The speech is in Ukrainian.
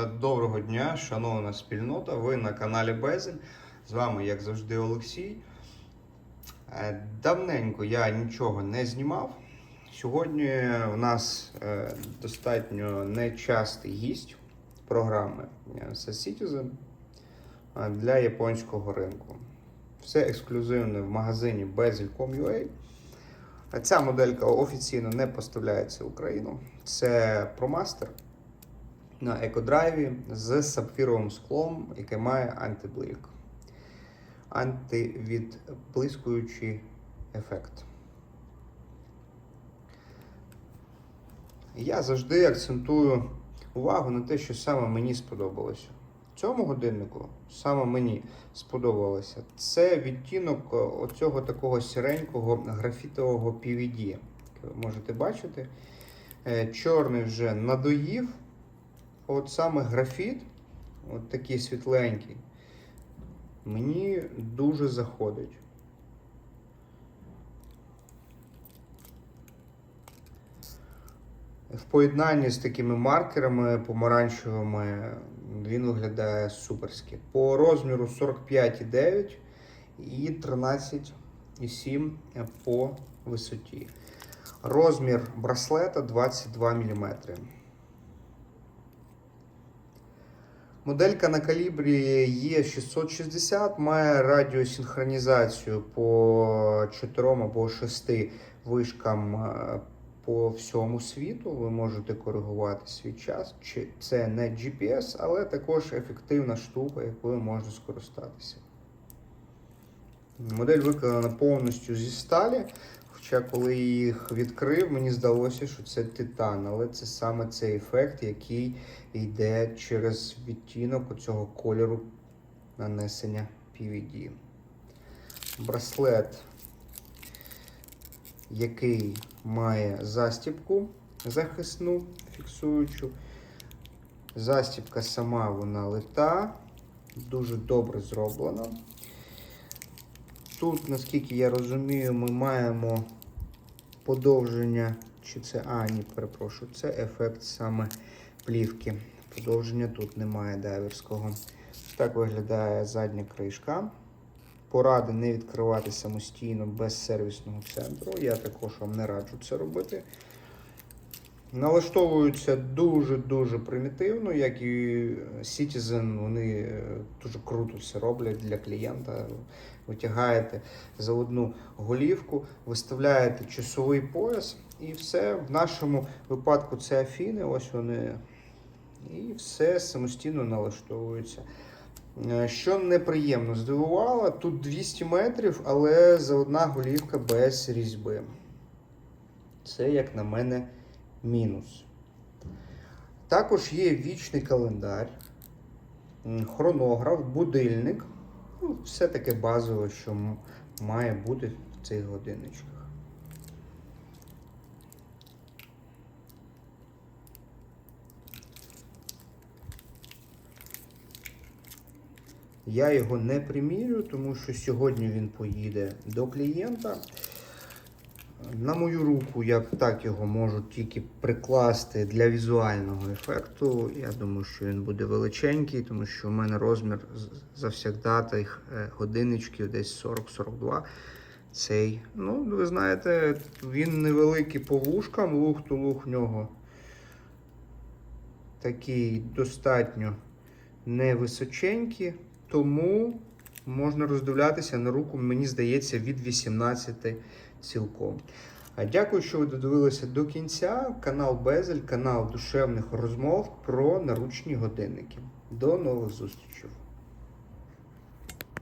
Доброго дня, шановна спільнота. Ви на каналі Безель. З вами, як завжди, Олексій. Е, Давненько я нічого не знімав. Сьогодні у нас е, достатньо нечастий гість програми Citizen е, для японського ринку. Все ексклюзивне в магазині Bezel.com.ua. Ця моделька офіційно не поставляється в Україну. Це ProMaster на екодрайві з сапфіровим склом, яке має антиблик. Антивідблискуючий ефект. Я завжди акцентую увагу на те, що саме мені сподобалося. Цьому годиннику саме мені сподобалося. Це відтінок оцього такого сіренького графітового PVD. Ви можете бачити. Е, Чорний вже надоїв. От саме графіт, от такий світленький, мені дуже заходить. В поєднанні з такими маркерами помаранчевими він виглядає суперськи. По розміру 45,9 і 13,7 по висоті. Розмір браслета 22 мм. Моделька на калібрі Е660 має радіосинхронізацію по 4 або 6 вишкам е, по всьому світу. Ви можете коригувати свій час. Це не GPS, але також ефективна штука, якою можна скористатися. Модель виконана повністю зі сталі. Хоча, коли їх відкрив, мені здалося, що це титан, але це саме цей ефект, який йде через відтінок цього кольору нанесення PVD. Браслет, який має застібку захисну, фіксуючу. Застібка сама вона лита, дуже добре зроблена. Тут, наскільки я розумію, ми маємо подовження, чи це, а, ні, перепрошую, це ефект саме плівки. Подовження тут немає дайверського. Так виглядає задня кришка. Поради не відкривати самостійно без сервісного центру. Я також вам не раджу це робити. Налаштовуються дуже-дуже примітивно, як і Citizen, вони е, дуже круто все роблять для клієнта. Витягаєте за одну голівку, виставляєте часовий пояс, і все. В нашому випадку це афіни, ось вони. І все самостійно налаштовується. Е, Що неприємно здивувало, тут 200 метрів, але за одна голівка без різьби. Це, як на мене, мінус. Також є вічний календар, хронограф, будильник. Ну, все таке базове, що має бути в цих годинничках. Я його не примірю, тому що сьогодні він поїде до клієнта. На мою руку я так його можу тільки прикласти для візуального ефекту. Я думаю, що він буде величенький, тому що в мене розмір з- завсягдатих е, десь 40-42. Цей, ну, ви знаєте, він невеликий по вушкам, лух то лух в нього такий достатньо невисоченький, тому можна роздивлятися на руку, мені здається, від 18 цілком. А Дякую, що ви додивилися до кінця. Канал Безель, канал душевних розмов про наручні годинники. До нових зустрічей!